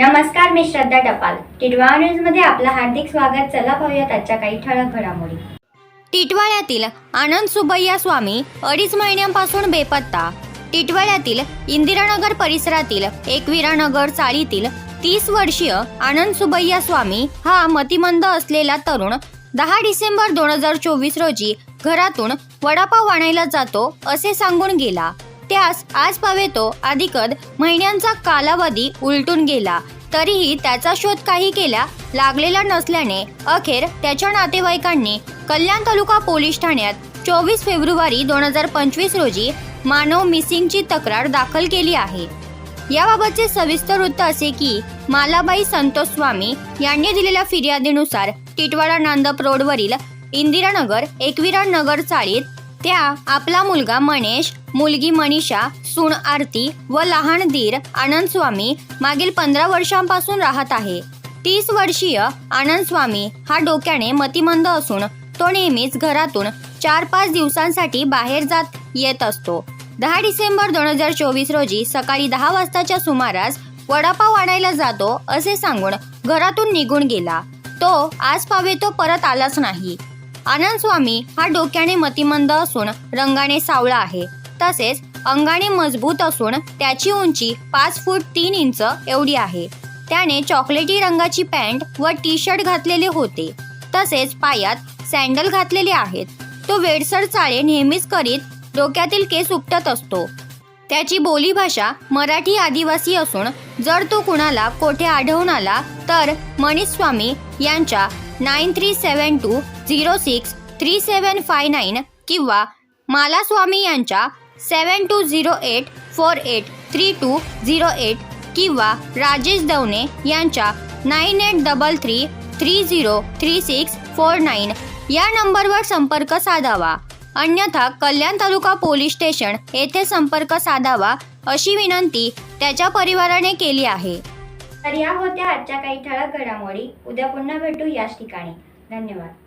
नमस्कार मी श्रद्धा टपाल. टिडवा न्यूजमध्ये आपलं हार्दिक स्वागत. चला पाहूयात आजच्या काही ठळक घडामोडी. टिटवाळ्यातील आनंद सुबैया स्वामी अडीच महिन्यांपासून बेपत्ता. टिटवाळ्यातील इंदिरानगर परिसरातील एकविरानगर चाळीतील तीस वर्षीय आनंद सुबैया स्वामी हा मतिमंद असलेला तरुण दहा डिसेंबर दोन हजार चोवीस रोजी घरातून वडापाव आणायला जातो असे सांगून गेला. त्यास आज पावेतो अधिकद महिन्यांचा कालावधी उलटून गेला. तरीही त्याचा शोध काही केला लागलेला नसल्याने अखेर त्याच्या नातेवाईकांनी कल्याण तालुका पोलीस ठाण्यात चोवीस फेब्रुवारी दोन हजार पंचवीस रोजी मानव मिसिंगची तक्रार दाखल केली आहे. याबाबतचे सविस्तर वृत्त असे की मालाबाई संतोष स्वामी यांनी दिलेल्या फिर्यादीनुसार टिटवाडा नांदप रोडवरील इंदिरानगर एकविरा नगर चाळीत त्या आपला मुलगा मनेश मुलगी मनीषा सून आरती व लहान धीर आनंद स्वामी मागील पंधरा वर्षांपासून राहत आहे. तीस वर्षीय आनंद स्वामी हा डोक्याने मतिमंद असून तो नेहमीच घरातून चार पाच दिवसांसाठी बाहेर जात येत असतो. दहा डिसेंबर दोन हजार चोवीस रोजी सकाळी दहा वाजताच्या सुमारास वडापाव आणायला जातो असे सांगून घरातून निघून गेला. तो आज पावे तो परत आलाच नाही. आनंद स्वामी हा डोक्याने मतिमंद असून रंगाने सावळा आहे. तसेच अंगाने मजबूत असून त्याची उंची पाच फूट तीन इंच एवढी आहे. त्याने चॉकलेटी रंगाची पॅन्ट व टी शर्ट घातलेले होते. तसेच पायात सँडल घातलेले आहेत. तो वेडसर चाळे नेहमीच करीत डोक्यातील केस उपटत असतो. त्याची बोलीभाषा मराठी आदिवासी असून जर तो कुणाला कोठे आढळून आला तर मनीष स्वामी यांच्या nine three seven two zero six three seven five nine किंवा माला स्वामी यांच्या seven two zero eight four eight three two zero eight किंवा राजेश दवणे यांच्या nine eight double three three zero three six four nine या नंबरवर संपर्क साधावा अन्यथा कल्याण तालुका पोलीस स्टेशन येथे संपर्क साधावा अशी विनंती त्याच्या परिवाराने केली आहे तर या होत्या आजच्या काही ठळक घडामोडी उद्या पुन्हा भेटू याच ठिकाणी धन्यवाद